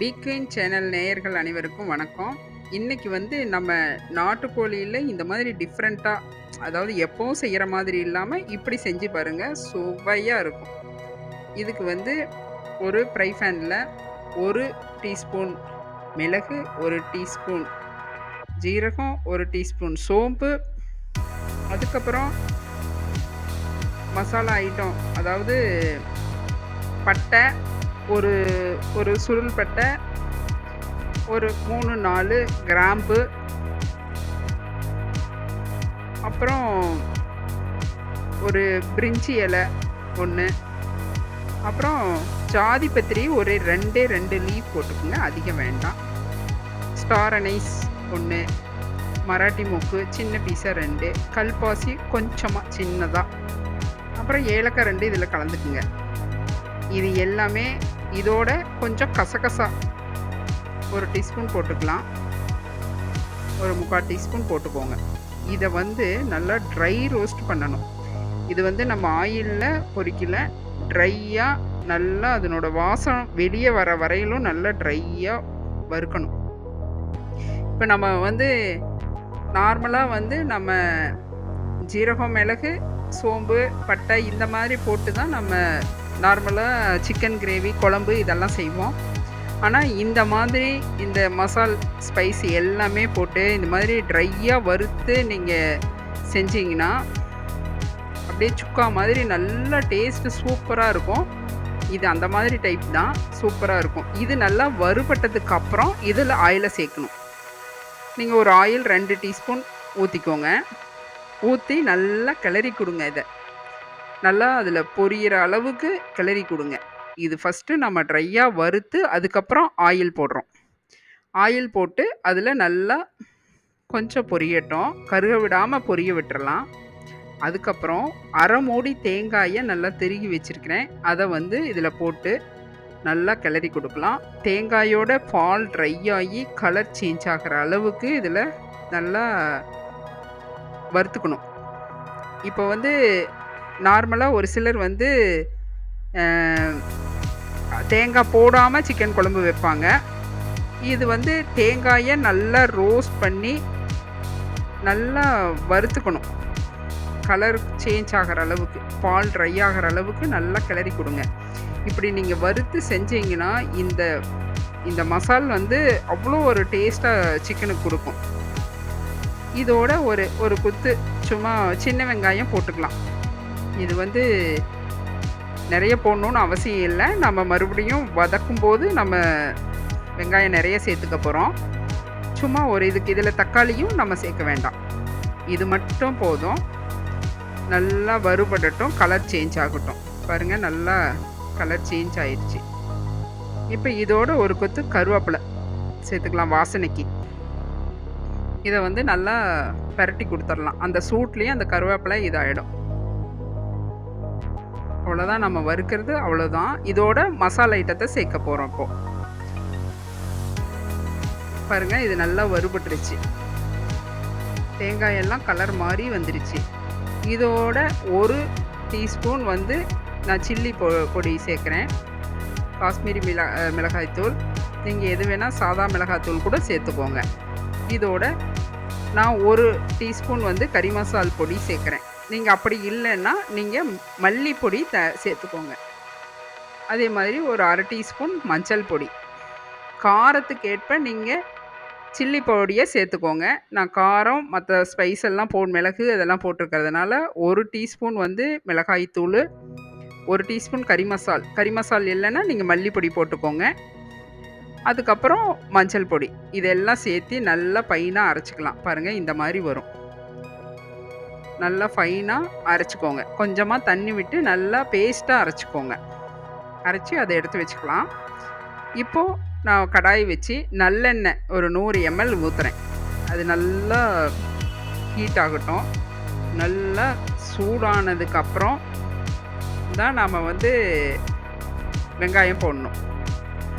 பீக்வீன் channel நேயர்கள் அனைவருக்கும் வணக்கம். இன்னைக்கு வந்து நம்ம நாட்டுக்கோழியில் இந்த மாதிரி டிஃப்ரெண்ட்டாக அதாவது எப்போவும் செய்கிற மாதிரி இல்லாமல் இப்படி செஞ்சு பாருங்கள் சுவையாக இருக்கும். இதுக்கு வந்து ஒரு ஃப்ரை ஃபேனில் ஒரு டீஸ்பூன் மிளகு ஒரு டீஸ்பூன் ஜீரகம் ஒரு டீஸ்பூன் சோம்பு அதுக்கப்புறம் மசாலா ஐட்டம் அதாவது பட்டை ஒரு ஒரு சுருள் பட்டை ஒரு மூணு நாலு கிராம்பு. அப்புறம் ஒரு பிரிஞ்சி இலை ஒன்று அப்புறம் ஜாதி பத்திரி ஒரு ரெண்டே ரெண்டு லீவ் போட்டுக்கோங்க. அதிகம் வேண்டாம். ஸ்டார் அனைஸ் ஒன்று மராட்டி மூக்கு சின்ன பீஸாக ரெண்டு கல்பாசி கொஞ்சமாக சின்னதாக அப்புறம் ஏலக்காய் ரெண்டு இதில் கலந்துக்குங்க. இது எல்லாமே இதோட கொஞ்சம் கசகசா ஒரு டீஸ்பூன் போட்டுக்கலாம். ஒரு முக்கால் டீஸ்பூன் போட்டுக்கோங்க. இதை வந்து நல்லா ட்ரை ரோஸ்ட் பண்ணணும். இது வந்து நம்ம ஆயிலில் பொறிக்கல. ட்ரையாக நல்லா அதனோட வாசம் வெளியே வர வரையிலும் நல்லா ட்ரையாக வறுக்கணும். இப்போ நம்ம வந்து நார்மலாக வந்து நம்ம ஜீரகம் மிளகு சோம்பு பட்டை இந்த மாதிரி போட்டு தான் நம்ம நார்மலாக சிக்கன் கிரேவி குழம்பு இதெல்லாம் செய்வோம். ஆனால் இந்த மாதிரி இந்த மசால் ஸ்பைஸ் எல்லாமே போட்டு இந்த மாதிரி ட்ரையாக வறுத்து நீங்கள் செஞ்சீங்கன்னா அப்படியே சுக்கா மாதிரி நல்லா டேஸ்ட்டு சூப்பராக இருக்கும். இது அந்த மாதிரி டைப் தான் சூப்பராக இருக்கும். இது நல்லா வறுபட்டதுக்கு அப்புறம் இதில் ஆயிலை சேர்க்கணும். நீங்கள் ஒரு ஆயில் ரெண்டு டீஸ்பூன் ஊற்றிக்கோங்க ஊற்றி நல்லா கிளறி கொடுங்க இதை. நல்லா அதில் பொரியிற அளவுக்கு கிளறி கொடுங்க. இது ஃபஸ்ட்டு நம்ம ட்ரையாக வறுத்து அதுக்கப்புறம் ஆயில் போடுறோம். ஆயில் போட்டு அதில் நல்லா கொஞ்சம் பொரியட்டும். கருக விடாமல் பொரிய விட்டுறலாம். அதுக்கப்புறம் அரை மூடி தேங்காயை நல்லா திருகி வச்சுருக்கிறேன். அதை வந்து இதில் போட்டு நல்லா கிளறி கொடுக்கலாம். தேங்காயோட பால் ட்ரை ஆகி கலர் சேஞ்ச் ஆகிற அளவுக்கு இதில் நல்லா வறுத்துக்கணும். இப்போ வந்து நார்மலாக ஒரு சிலர் வந்து தேங்காய் போடாமல் சிக்கன் குழம்பு வைப்பாங்க. இது வந்து தேங்காயை நல்லா ரோஸ்ட் பண்ணி நல்லா வறுத்துக்கணும். கலர் சேஞ்ச் ஆகிற அளவுக்கு பால் ட்ரை ஆகிற அளவுக்கு நல்லா கிளறி கொடுங்க. இப்படி நீங்கள் வறுத்து செஞ்சீங்கன்னா இந்த இந்த மசால் வந்து அவ்வளோ ஒரு டேஸ்ட்டாக சிக்கனுக்கு கொடுக்கும். இதோட ஒரு ஒரு குத்து சும்மா சின்ன வெங்காயம் போட்டுக்கலாம். இது வந்து நிறைய போடணுன்னு அவசியம் இல்லை. நம்ம மறுபடியும் வதக்கும் போது நம்ம வெங்காயம் நிறைய சேர்த்துக்க போகிறோம் சும்மா ஒரு இதுக்கு இதில் தக்காளியும் நம்ம சேர்க்க வேண்டாம். இது மட்டும் போதும். நல்லா வறுபடட்டும் கலர் சேஞ்ச் ஆகட்டும். பாருங்கள் நல்லா கலர் சேஞ்ச் ஆயிடுச்சு இப்போ இதோட ஒரு கொத்து கருவேப்பிலை சேர்த்துக்கலாம் வாசனைக்கு. இதை வந்து நல்லா பரட்டி கொடுத்துடலாம். அந்த சூட்லேயும் அந்த கருவேப்பிலை இதாகிடும் அவ்வளோதான் நம்ம வறுக்கிறது அவ்வளோதான் இதோட மசாலா ஐட்டத்தை சேர்க்க போகிறோம் இப்போ. பாருங்க இது நல்லா வறுபட்டுருச்சு. தேங்காயெல்லாம் கலர் மாறி வந்துருச்சு. இதோட ஒரு டீஸ்பூன் வந்து நான் சில்லி பொ பொடி சேர்க்குறேன். காஷ்மீரி மிளா மிளகாய்த்தூள் நீங்கள் எது வேணால் சாதா மிளகாய்த்தூள் கூட சேர்த்துக்கோங்க. இதோட நான் ஒரு டீஸ்பூன் வந்து கறி மசால் பொடி சேர்க்குறேன். நீங்கள் அப்படி இல்லைன்னா நீங்கள் மல்லிப்பொடி த சேர்த்துக்கோங்க. அதே மாதிரி ஒரு அரை டீஸ்பூன் மஞ்சள் பொடி. காரத்துக்கு ஏற்ப நீங்கள் சில்லி பொடியை சேர்த்துக்கோங்க. நான் காரம் மற்ற ஸ்பைஸ் எல்லாம் போ மிளகு இதெல்லாம் போட்டிருக்கிறதுனால ஒரு டீஸ்பூன் வந்து மிளகாய்த்தூள் ஒரு டீஸ்பூன் கறி மசால். கறி மசால் இல்லைன்னா நீங்கள் மல்லிப்பொடி போட்டுக்கோங்க. அதுக்கப்புறம் மஞ்சள் பொடி. இதெல்லாம் சேர்த்து நல்லா பையனாக அரைச்சிக்கலாம். பாருங்கள் இந்த மாதிரி வரும். நல்லா ஃபைனாக அரைச்சிக்கோங்க. கொஞ்சமாக தண்ணி விட்டு நல்லா பேஸ்ட்டாக அரைச்சிக்கோங்க. அரைச்சி அதை எடுத்து வச்சுக்கலாம். இப்போது நான் கடாய் வச்சு நல்லெண்ணெய் ஒரு நூறு எம்எல் ஊற்றுறேன் அது நல்லா ஹீட் ஆகட்டும். நல்லா சூடானதுக்கப்புறம் தான் நாம் வந்து வெங்காயம் போடணும்.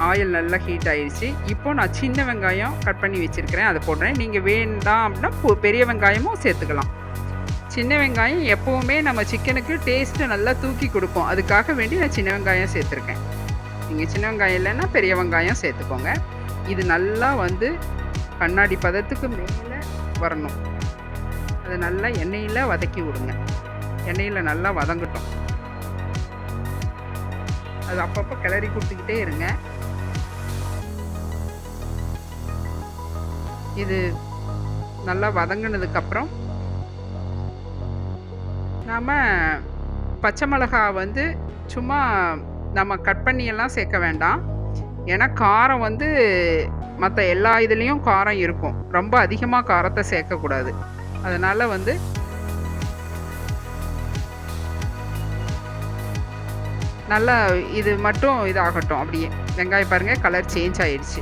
ஆயில் நல்லா ஹீட் ஆயிடுச்சு இப்போ நான் சின்ன வெங்காயம் கட் பண்ணி வச்சுருக்கிறேன். அதை போடுறேன். நீங்கள் வேண்டாம் அப்படின்னா பெரிய வெங்காயமும் சேர்த்துக்கலாம். சின்ன வெங்காயம் எப்போவுமே நம்ம சிக்கனுக்கு டேஸ்ட்டு நல்லா தூக்கி கொடுக்கும். அதுக்காக வேண்டி நான் சின்ன வெங்காயம் சேர்த்துருக்கேன். நீங்கள் சின்ன வெங்காயம் இல்லைன்னா பெரிய வெங்காயம் சேர்த்துக்கோங்க. இது நல்லா வந்து கண்ணாடி பதத்துக்கு மேலே வரணும். அது நல்லா எண்ணெயில் வதக்கி விடுங்க. எண்ணெயில் நல்லா வதங்கட்டும். அது அப்பப்போ கிளறி கொடுத்துக்கிட்டே இருங்க. இது நல்லா வதங்கினதுக்கப்புறம் நாம் பச்சை மிளகா வந்து சும்மா நம்ம கட் பண்ணியெல்லாம் சேர்க்க வேண்டாம். ஏன்னா காரம் வந்து மற்ற எல்லா இதுலேயும் காரம் இருக்கும். ரொம்ப அதிகமாக காரத்தை சேர்க்கக்கூடாது அதனால் வந்து நல்லா இது மட்டும் இதாகட்டும் அப்படியே. வெங்காயம் பாருங்கள் கலர் சேஞ்ச் ஆயிடுச்சு.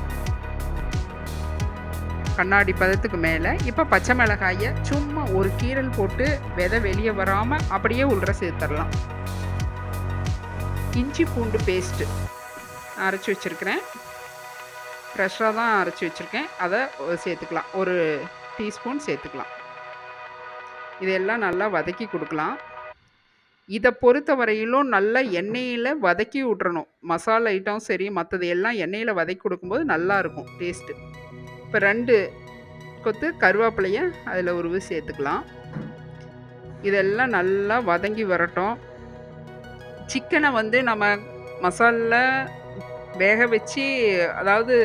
கண்ணாடி பதத்துக்கு மேலே இப்போ பச்சை மிளகாயை சும்மா ஒரு கீரல் போட்டு விதை வெளியே வராமல் அப்படியே உள்ள சேர்த்துடலாம். இஞ்சி பூண்டு பேஸ்ட்டு அரைச்சி வச்சுருக்கிறேன். ஃப்ரெஷ்ஷாக தான் அரைச்சி வச்சுருக்கேன். அதை சேர்த்துக்கலாம். ஒரு டீஸ்பூன் சேர்த்துக்கலாம். இதெல்லாம் நல்லா வதக்கி கொடுக்கலாம். இதை பொறுத்த வரையிலும் நல்லா எண்ணெயில் வதக்கி விட்றணும் மசாலா ஐட்டம் சரி மற்றது எல்லாம் எண்ணெயில் வதக்கி கொடுக்கும்போது நல்லாயிருக்கும் டேஸ்ட்டு இப்போ ரெண்டு கொத்து கருவேப்பிலையை அதில் உருவி சேர்த்துக்கலாம். இதெல்லாம் நல்லா வதங்கி வரட்டும். சிக்கனை வந்து நம்ம மசாலில் வேக வச்சு அதாவது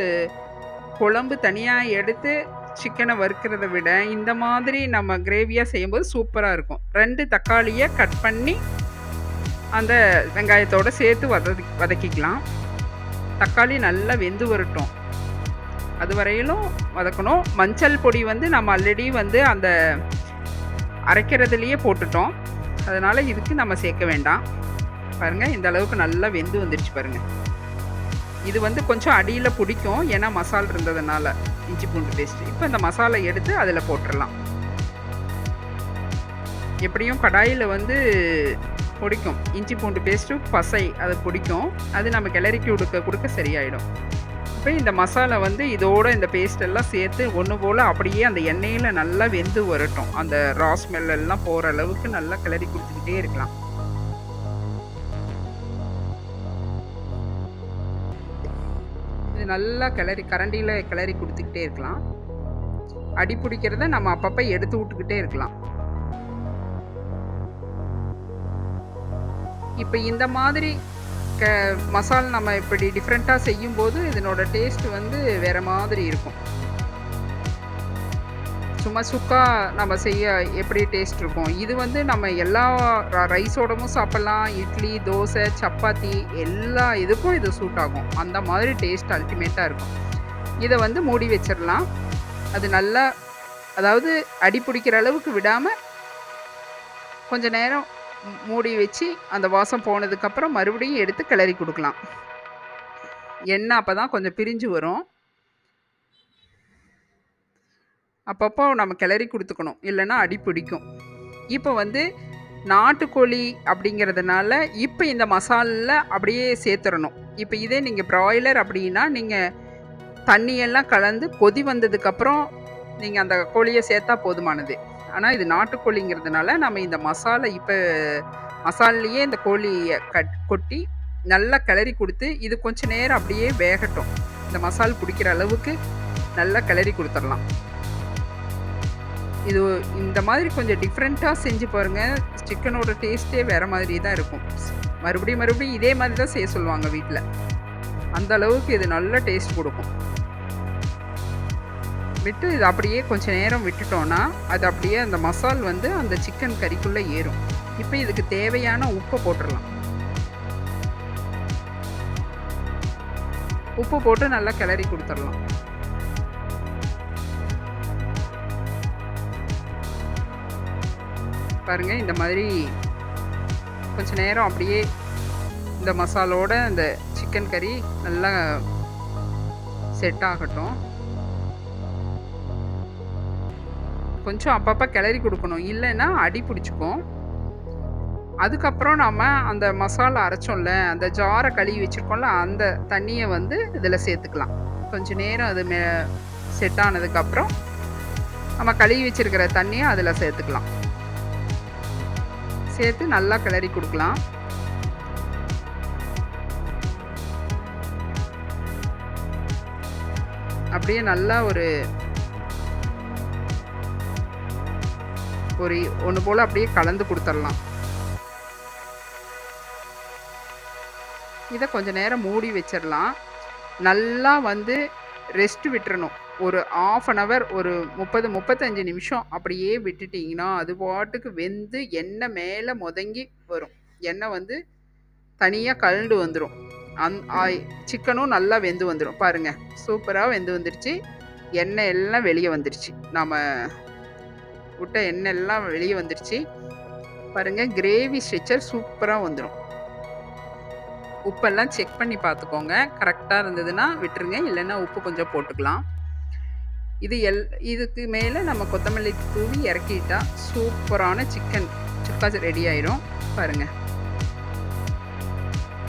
குழம்பு தனியாக எடுத்து சிக்கனை வறுக்கிறத விட இந்த மாதிரி நம்ம கிரேவியாக செய்யும்போது சூப்பராக இருக்கும். ரெண்டு தக்காளியை கட் பண்ணி அந்த வெங்காயத்தோடு சேர்த்து வத வதக்கிக்கலாம். தக்காளி நல்லா வெந்து வரட்டும். அது வரையிலும் வதக்கணும். மஞ்சள் பொடி வந்து நம்ம ஆல்ரெடி வந்து அந்த அரைக்கிறதுலையே போட்டுட்டோம். அதனால் இதுக்கு நம்ம சேர்க்க வேண்டாம். பாருங்கள் இந்த அளவுக்கு நல்லா வெந்து வந்துடுச்சு பாருங்கள் இது வந்து கொஞ்சம் அடியில் பிடிக்கும். ஏன்னா மசால் இருந்ததுனால இஞ்சி பூண்டு பேஸ்ட் இப்போ இந்த மசாலா எடுத்து அதில் போட்டுடலாம் எப்படியும் கடாயில் வந்து பிடிக்கும். இஞ்சி பூண்டு பேஸ்ட்டு பசை அது பிடிக்கும். அது நம்ம கிளறிக்கி கொடுக்க கொடுக்க சரியாயிடும். இப்போ இந்த மசாலா வந்து இதோட இந்த பேஸ்ட் எல்லாம் சேர்த்து ஒன்று போல் அப்படியே அந்த எண்ணெயில் நல்லா வெந்து வரட்டும். அந்த ரா ஸ்மெல் எல்லாம் போகிற அளவுக்கு நல்லா கிளறி கொடுத்துக்கிட்டே இருக்கலாம். இது நல்லா கிளறி கரண்டியில் கிளறி கொடுத்துக்கிட்டே இருக்கலாம். அடி பிடிக்கிறத நம்ம அப்பப்போ எடுத்து விட்டுக்கிட்டே இருக்கலாம். இப்போ இந்த மாதிரி க மசால் நம்ம இப்படி டிஃப்ரெண்ட்டாக செய்யும்போது இதனோட டேஸ்ட் வந்து வேறு மாதிரி இருக்கும். சும்மா சுக்கா நம்ம செய்ய எப்படி டேஸ்ட் இருக்கும்? இது வந்து நம்ம எல்லா ரைஸோடவும் சாப்பிட்லாம். இட்லி தோசை சப்பாத்தி எல்லா இதுக்கும் இது சூட் ஆகும். அந்த மாதிரி டேஸ்ட் அல்டிமேட்டாக இருக்கும். இதை வந்து மூடி வச்சிடலாம். அது நல்லா அதாவது அடி பிடிக்கிற அளவுக்கு விடாமல் கொஞ்சம் நேரம் மூடி வச்சு அந்த வாசம் போனதுக்கப்புறம் மறுபடியும் எடுத்து கிளறி கொடுக்கலாம். எண்ணெய் அப்போ தான் கொஞ்சம் பிரிஞ்சு வரும். அப்பப்போ நம்ம கிளறி கொடுத்துக்கணும். இல்லைன்னா அடி பிடிக்கும். இப்போ வந்து நாட்டுக்கோழி அப்படிங்கிறதுனால இப்போ இந்த மசாலில் அப்படியே சேர்த்துடணும். இப்போ இதே நீங்கள் ப்ராய்லர் அப்படின்னா நீங்கள் தண்ணியெல்லாம் கலந்து கொதி வந்ததுக்கப்புறம் நீங்கள் அந்த கோழியை சேர்த்தா போதுமானது. ஆனால் இது நாட்டுக்கோழிங்கிறதுனால நம்ம இந்த மசாலா இப்போ மசாலையே இந்த கோழியை கட் கொட்டி நல்லா கிளறி கொடுத்து இது கொஞ்சம் நேரம் அப்படியே வேகட்டும். இந்த மசால் பிடிக்கிற அளவுக்கு நல்லா கிளறி கொடுத்துடலாம். இது இந்த மாதிரி கொஞ்சம் டிஃப்ரெண்ட்டாக செஞ்சு பாருங்கள் சிக்கனோட டேஸ்ட்டே வேறு மாதிரி தான் இருக்கும். மறுபடியும் மறுபடியும் இதே மாதிரி தான் செய்ய சொல்லுவாங்க வீட்டில் அந்த அளவுக்கு இது நல்ல டேஸ்ட் கொடுக்கும். விட்டு இது அப்படியே கொஞ்சம் நேரம் விட்டுட்டோன்னா அது அப்படியே அந்த மசால் வந்து அந்த சிக்கன் கறிக்குள்ளே ஏறும். இப்போ இதுக்கு தேவையான உப்பை போட்டுடலாம். உப்பு போட்டு நல்லா கிளறி கொடுத்துடலாம். பாருங்கள் இந்த மாதிரி கொஞ்ச நேரம் அப்படியே இந்த மசாலோட இந்த சிக்கன் கறி நல்லா செட் ஆகட்டும். கொஞ்சம் அப்பப்போ கிளறி கொடுக்கணும். இல்லைன்னா அடி பிடிச்சிக்கும். அதுக்கப்புறம் நாம் அந்த மசாலா அரைச்சோம்ல அந்த ஜாரை கழுவி வச்சுருக்கோம்ல அந்த தண்ணியை வந்து இதில் சேர்த்துக்கலாம். கொஞ்சம் நேரம் அது மே செட் ஆனதுக்கப்புறம் நம்ம கழுவி வச்சுருக்கிற தண்ணியை அதில் சேர்த்துக்கலாம். சேர்த்து நல்லா கிளறி கொடுக்கலாம். அப்படியே நல்லா ஒரு ஒரு ஒன்று போல் அப்படியே கலந்து கொடுத்துடலாம். இதை கொஞ்சம் நேரம் மூடி வச்சிடலாம். நல்லா வந்து ரெஸ்ட் விட்டுறணும். ஒரு ஆஃப் அன் ஹவர் ஒரு முப்பது முப்பத்தஞ்சு நிமிஷம் அப்படியே விட்டுட்டிங்கன்னா அது பாட்டுக்கு வெந்து எண்ணெய் மேலே முதங்கி வரும். எண்ணெய் வந்து தனியாக கலண்டு வந்துடும் அந் சிக்கனும் நல்லா வெந்து வந்துடும் பாருங்கள் சூப்பராக வெந்து வந்துடுச்சு எண்ணெய் எல்லாம் வெளியே வந்துடுச்சு நம்ம விட்ட எண்ணெய் எல்லாம் வெளியே வந்துருச்சு பாருங்கள் கிரேவி ஸ்ட்ரெச்சர் சூப்பராக வந்துடும் உப்பெல்லாம் செக் பண்ணி பார்த்துக்கோங்க. கரெக்டாக இருந்ததுன்னா விட்டுருங்க. இல்லைன்னா உப்பு கொஞ்சம் போட்டுக்கலாம். இது எல் இதுக்கு மேலே நம்ம கொத்தமல்லி தூவி இறக்கிட்டா சூப்பரான சிக்கன் சுக்கா ரெடி ஆயிரும். பாருங்கள்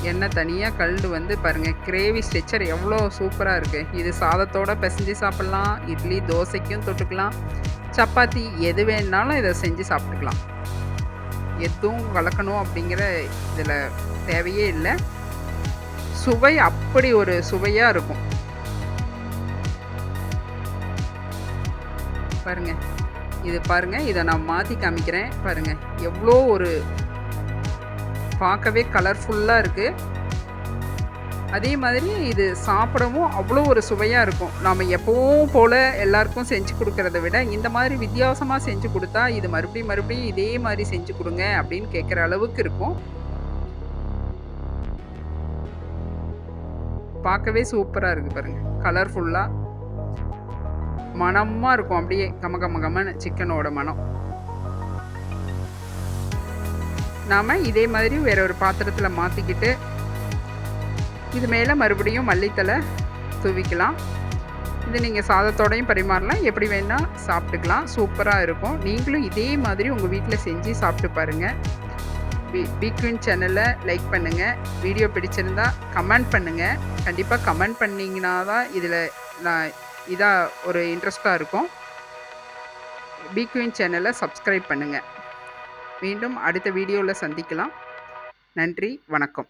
எண்ணெய் தனியாக கல்டு வந்து பாருங்கள் கிரேவி ஸ்ட்ரெச்சர் எவ்வளோ சூப்பராக இருக்குது இது சாதத்தோடு பிசைஞ்சு சாப்பிட்லாம். இட்லி தோசைக்கும் தொட்டுக்கலாம். சப்பாத்தி எது வேணாலும் இதை செஞ்சு சாப்பிட்டுக்கலாம். எதுவும் வளர்க்கணும் அப்படிங்கிற இதில் தேவையே இல்லை. சுவை அப்படி ஒரு சுவையாக இருக்கும். பாருங்க. இது பாருங்க. இதை நான் மாற்றி காமிக்கிறேன். பாருங்க. எவ்வளோ ஒரு பார்க்கவே கலர்ஃபுல்லாக இருக்குது அதே மாதிரி இது சாப்பிடவும் அவ்வளோ ஒரு சுவையாக இருக்கும். நாம் எப்போவும் போல் எல்லாருக்கும் செஞ்சு கொடுக்கறத விட இந்த மாதிரி வித்தியாசமாக செஞ்சு கொடுத்தா இது மறுபடியும் மறுபடியும் இதே மாதிரி செஞ்சு கொடுங்க அப்படின்னு கேட்குற அளவுக்கு இருக்கும். பார்க்கவே சூப்பராக இருக்குது பாருங்கள் கலர்ஃபுல்லாக மனமாக இருக்கும். அப்படியே கம கம கமன்னு சிக்கனோட மனம். நாம் இதே மாதிரி வேற ஒரு பாத்திரத்தில் மாற்றிக்கிட்டு இது மேலே மறுபடியும் மல்லித்தலை தூவிக்கலாம். இது நீங்கள் சாதத்தோடையும் பரிமாறலாம். எப்படி வேணால் சாப்பிட்டுக்கலாம். சூப்பராக இருக்கும். நீங்களும் இதே மாதிரி உங்கள் வீட்டில் செஞ்சு சாப்பிட்டு பாருங்கள் பி பிக்வின் சேனலை லைக் பண்ணுங்கள் வீடியோ பிடிச்சிருந்தா கமெண்ட் பண்ணுங்கள் கண்டிப்பாக கமெண்ட் பண்ணிங்கன்னா தான் இதில் நான் இதாக ஒரு இன்ட்ரெஸ்ட்டாக இருக்கும். பிக்வின் சேனலை சப்ஸ்கிரைப் பண்ணுங்கள் மீண்டும் அடுத்த வீடியோவில் சந்திக்கலாம். நன்றி. வணக்கம்.